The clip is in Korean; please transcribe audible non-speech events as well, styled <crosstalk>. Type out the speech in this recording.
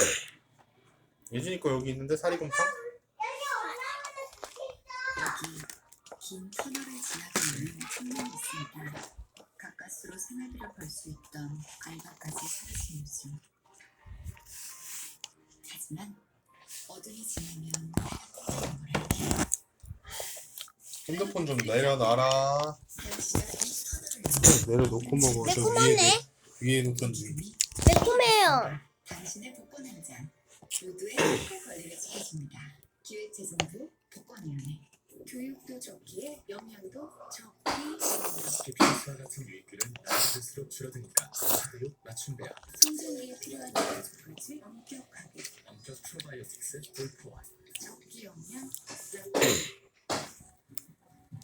<coughs> 예준이 거 여기 있는데 사리곰탕? 여기 긴 터널을 지나가는 창문이 있습니다. 가까스로 생활비를 벌 수 있던 알바까지 사라진 요즘. 하지만 어둠이 지나면 핸드폰 좀 내려놔라. 터널을 내려놓고 먹어. 저 매콤하네. 위에, 위에 놓던지. 매콤해요. 당신의 복권 한 장, 모두의 행복 권리를 지켜줍니다. 기획재정부 복권위원회. 교육도 적기에 영양도 적기 PPS와 같은 유익들은 나아질수록 줄어드니까 사교육 맞춤 배합 성장에 필요한 영양 소비를 엄격하게 엄격 프로바이오틱스 골드